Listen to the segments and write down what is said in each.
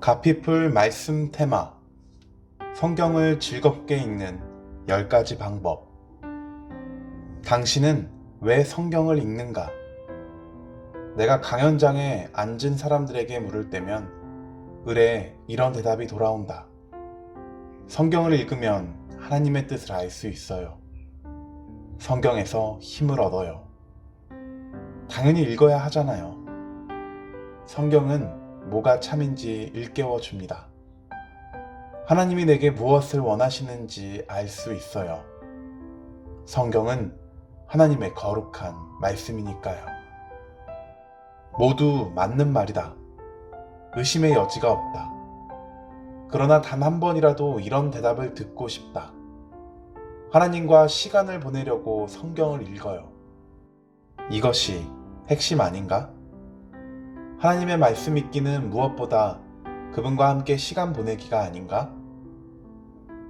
가피풀 말씀 테마 성경을 즐겁게 읽는 10가지 방법 당신은 왜 성경을 읽는가? 내가 강연장에 앉은 사람들에게 물을 때면 을에 이런 대답이 돌아온다. 성경을 읽으면 하나님의 뜻을 알 수 있어요. 성경에서 힘을 얻어요. 당연히 읽어야 하잖아요. 성경은 뭐가 참인지 일깨워 줍니다. 하나님이 내게 무엇을 원하시는지 알 수 있어요. 성경은 하나님의 거룩한 말씀이니까요. 모두 맞는 말이다. 의심의 여지가 없다. 그러나 단 한 번이라도 이런 대답을 듣고 싶다. 하나님과 시간을 보내려고 성경을 읽어요. 이것이 핵심 아닌가? 하나님의 말씀 읽기는 무엇보다 그분과 함께 시간 보내기가 아닌가?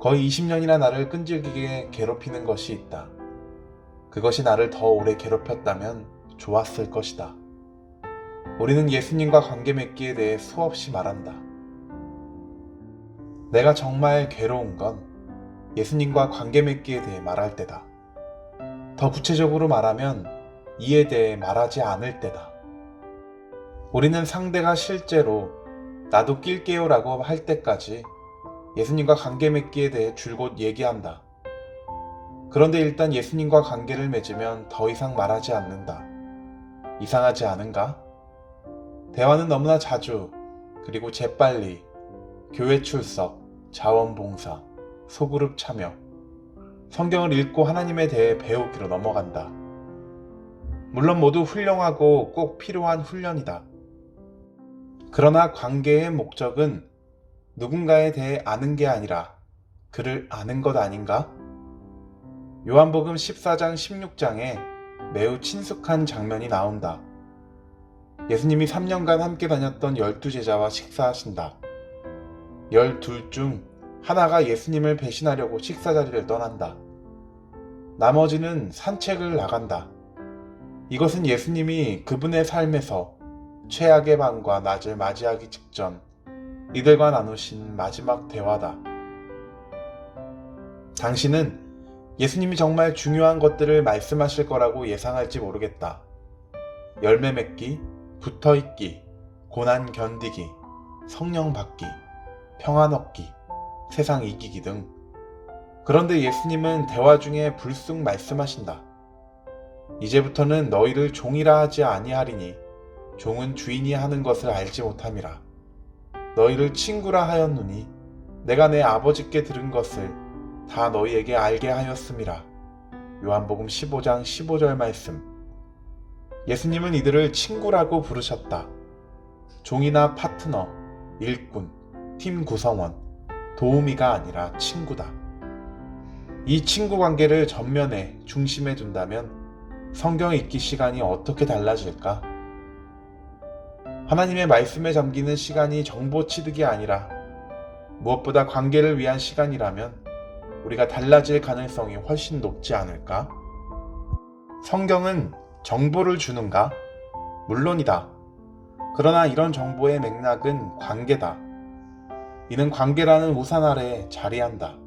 거의 20년이나 나를 끈질기게 괴롭히는 것이 있다. 그것이 나를 더 오래 괴롭혔다면 좋았을 것이다. 우리는 예수님과 관계 맺기에 대해 수없이 말한다. 내가 정말 괴로운 건 예수님과 관계 맺기에 대해 말할 때다. 더 구체적으로 말하면 이에 대해 말하지 않을 때다. 우리는 상대가 실제로 나도 낄게요 라고 할 때까지 예수님과 관계 맺기에 대해 줄곧 얘기한다. 그런데 일단 예수님과 관계를 맺으면 더 이상 말하지 않는다. 이상하지 않은가? 대화는 너무나 자주, 그리고 재빨리, 교회 출석, 자원봉사, 소그룹 참여, 성경을 읽고 하나님에 대해 배우기로 넘어간다. 물론 모두 훌륭하고 꼭 필요한 훈련이다. 그러나 관계의 목적은 누군가에 대해 아는 게 아니라 그를 아는 것 아닌가? 요한복음 14장 16장에 매우 친숙한 장면이 나온다. 예수님이 3년간 함께 다녔던 12제자와 식사하신다. 12중 하나가 예수님을 배신하려고 식사 자리를 떠난다. 나머지는 산책을 나간다. 이것은 예수님이 그분의 삶에서 최악의 밤과 낮을 맞이하기 직전 이들과 나누신 마지막 대화다. 당신은 예수님이 정말 중요한 것들을 말씀하실 거라고 예상할지 모르겠다. 열매 맺기, 붙어 있기, 고난 견디기, 성령 받기, 평안 얻기, 세상 이기기 등. 그런데 예수님은 대화 중에 불쑥 말씀하신다. 이제부터는 너희를 종이라 하지 아니하리니 종은 주인이 하는 것을 알지 못함이라. 너희를 친구라 하였노니 내가 내 아버지께 들은 것을 다 너희에게 알게 하였음이라. 요한복음 15장 15절 말씀. 예수님은 이들을 친구라고 부르셨다. 종이나 파트너, 일꾼, 팀 구성원, 도우미가 아니라 친구다. 이 친구 관계를 전면에 중심에 둔다면 성경 읽기 시간이 어떻게 달라질까? 하나님의 말씀에 잠기는 시간이 정보 취득이 아니라 무엇보다 관계를 위한 시간이라면 우리가 달라질 가능성이 훨씬 높지 않을까? 성경은 정보를 주는가? 물론이다. 그러나 이런 정보의 맥락은 관계다. 이는 관계라는 우산 아래에 자리한다.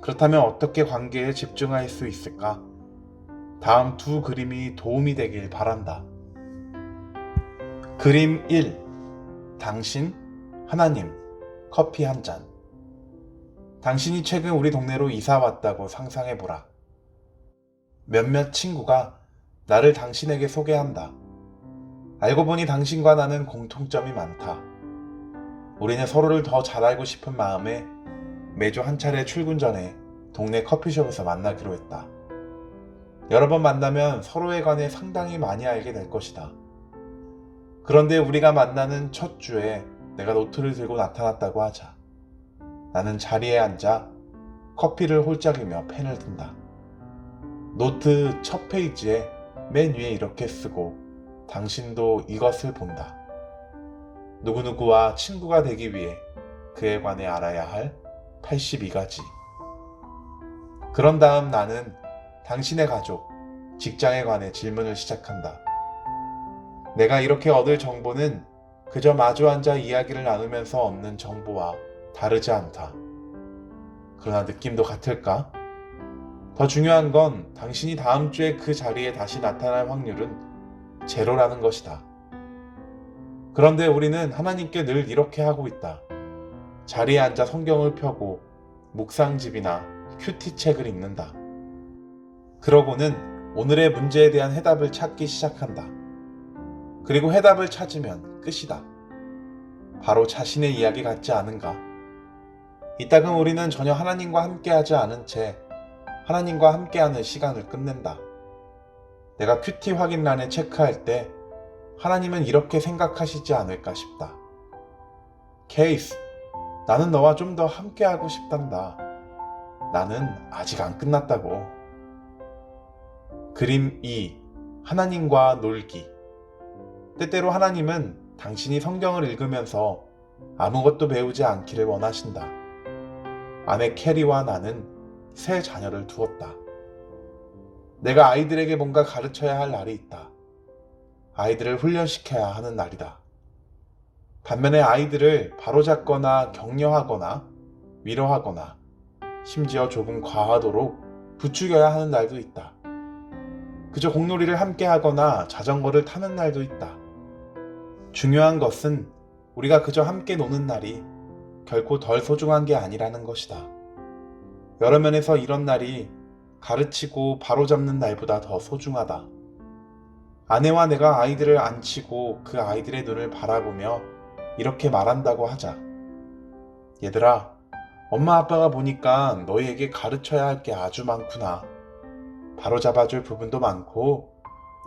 그렇다면 어떻게 관계에 집중할 수 있을까? 다음 두 그림이 도움이 되길 바란다. 그림 1. 당신, 하나님, 커피 한 잔. 당신이 최근 우리 동네로 이사 왔다고 상상해 보라. 몇몇 친구가 나를 당신에게 소개한다. 알고 보니 당신과 나는 공통점이 많다. 우리는 서로를 더 잘 알고 싶은 마음에 매주 한 차례 출근 전에 동네 커피숍에서 만나기로 했다. 여러 번 만나면 서로에 관해 상당히 많이 알게 될 것이다. 그런데 우리가 만나는 첫 주에 내가 노트를 들고 나타났다고 하자. 나는 자리에 앉아 커피를 홀짝이며 펜을 든다. 노트 첫 페이지에 맨 위에 이렇게 쓰고 당신도 이것을 본다. 누구누구와 친구가 되기 위해 그에 관해 알아야 할 82가지. 그런 다음 나는 당신의 가족, 직장에 관해 질문을 시작한다. 내가 이렇게 얻을 정보는 그저 마주 앉아 이야기를 나누면서 얻는 정보와 다르지 않다. 그러나 느낌도 같을까? 더 중요한 건 당신이 다음 주에 그 자리에 다시 나타날 확률은 제로라는 것이다. 그런데 우리는 하나님께 늘 이렇게 하고 있다. 자리에 앉아 성경을 펴고 묵상집이나 큐티 책을 읽는다. 그러고는 오늘의 문제에 대한 해답을 찾기 시작한다. 그리고 해답을 찾으면 끝이다. 바로 자신의 이야기 같지 않은가? 이따금 우리는 전혀 하나님과 함께하지 않은 채 하나님과 함께하는 시간을 끝낸다. 내가 큐티 확인란에 체크할 때 하나님은 이렇게 생각하시지 않을까 싶다. 케이스, 나는 너와 좀 더 함께하고 싶단다. 나는 아직 안 끝났다고. 그림 2. 하나님과 놀기. 때때로 하나님은 당신이 성경을 읽으면서 아무것도 배우지 않기를 원하신다. 아내 캐리와 나는 새 자녀를 두었다. 내가 아이들에게 뭔가 가르쳐야 할 날이 있다. 아이들을 훈련시켜야 하는 날이다. 반면에 아이들을 바로잡거나 격려하거나 위로하거나 심지어 조금 과하도록 부추겨야 하는 날도 있다. 그저 공놀이를 함께 하거나 자전거를 타는 날도 있다. 중요한 것은 우리가 그저 함께 노는 날이 결코 덜 소중한 게 아니라는 것이다. 여러 면에서 이런 날이 가르치고 바로잡는 날보다 더 소중하다. 아내와 내가 아이들을 안치고 그 아이들의 눈을 바라보며 이렇게 말한다고 하자. 얘들아, 엄마 아빠가 보니까 너희에게 가르쳐야 할 게 아주 많구나. 바로잡아줄 부분도 많고,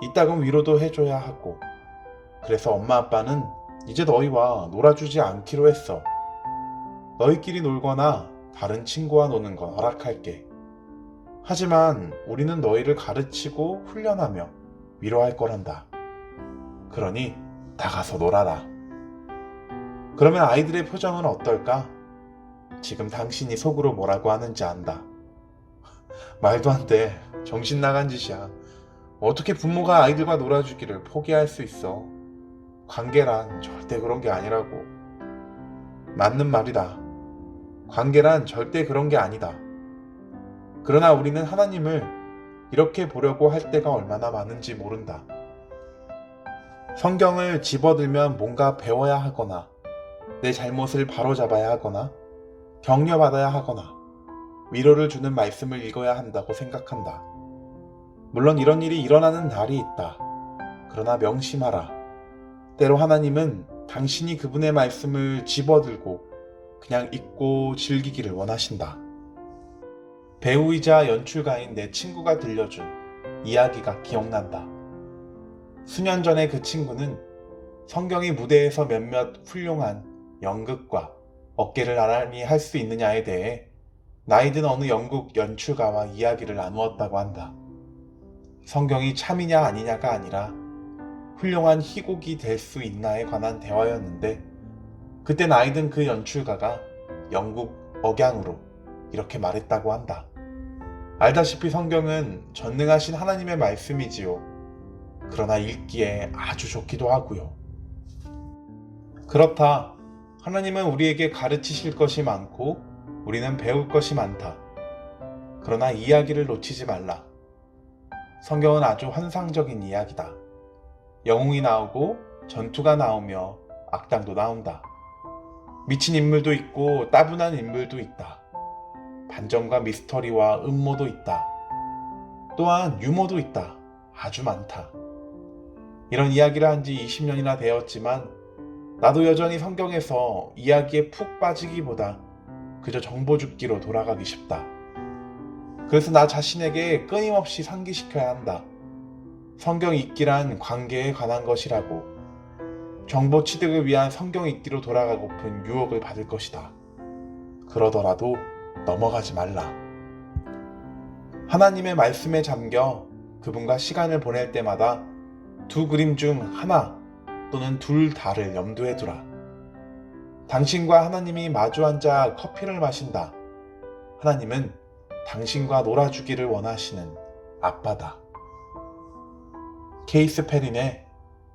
이따금 위로도 해줘야 하고. 그래서 엄마 아빠는 이제 너희와 놀아주지 않기로 했어. 너희끼리 놀거나 다른 친구와 노는 건 허락할게. 하지만 우리는 너희를 가르치고 훈련하며 위로할 거란다. 그러니 나가서 놀아라. 그러면 아이들의 표정은 어떨까? 지금 당신이 속으로 뭐라고 하는지 안다. 말도 안 돼. 정신 나간 짓이야. 어떻게 부모가 아이들과 놀아주기를 포기할 수 있어? 관계란 절대 그런 게 아니라고. 맞는 말이다. 관계란 절대 그런 게 아니다. 그러나 우리는 하나님을 이렇게 보려고 할 때가 얼마나 많은지 모른다. 성경을 집어들면 뭔가 배워야 하거나, 내 잘못을 바로잡아야 하거나, 격려받아야 하거나, 위로를 주는 말씀을 읽어야 한다고 생각한다. 물론 이런 일이 일어나는 날이 있다. 그러나 명심하라. 때로 하나님은 당신이 그분의 말씀을 집어들고 그냥 읽고 즐기기를 원하신다. 배우이자 연출가인 내 친구가 들려준 이야기가 기억난다. 수년 전에 그 친구는 성경이 무대에서 몇몇 훌륭한 연극과 어깨를 나란히 할 수 있느냐에 대해 나이든 어느 영국 연출가와 이야기를 나누었다고 한다. 성경이 참이냐 아니냐가 아니라 훌륭한 희곡이 될 수 있나에 관한 대화였는데 그때 나이든 그 연출가가 영국 억양으로 이렇게 말했다고 한다. 알다시피 성경은 전능하신 하나님의 말씀이지요. 그러나 읽기에 아주 좋기도 하고요. 그렇다. 하나님은 우리에게 가르치실 것이 많고 우리는 배울 것이 많다. 그러나 이야기를 놓치지 말라. 성경은 아주 환상적인 이야기다. 영웅이 나오고 전투가 나오며 악당도 나온다. 미친 인물도 있고 따분한 인물도 있다. 반전과 미스터리와 음모도 있다. 또한 유머도 있다. 아주 많다. 이런 이야기를 한 지 20년이나 되었지만 나도 여전히 성경에서 이야기에 푹 빠지기보다 그저 정보 죽기로 돌아가기 쉽다. 그래서 나 자신에게 끊임없이 상기시켜야 한다. 성경 읽기란 관계에 관한 것이라고 정보 취득을 위한 성경 읽기로 돌아가고픈 유혹을 받을 것이다. 그러더라도 넘어가지 말라. 하나님의 말씀에 잠겨 그분과 시간을 보낼 때마다 두 그림 중 하나 또는 둘 다를 염두에 두라. 당신과 하나님이 마주 앉아 커피를 마신다. 하나님은 당신과 놀아주기를 원하시는 아빠다. 케이스 페린의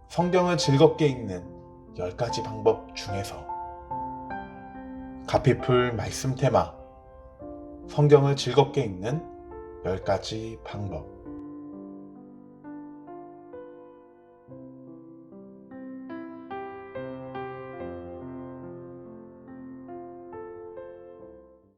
성경을 즐겁게 읽는 10가지 방법 중에서 가피풀 말씀 테마 성경을 즐겁게 읽는 10가지 방법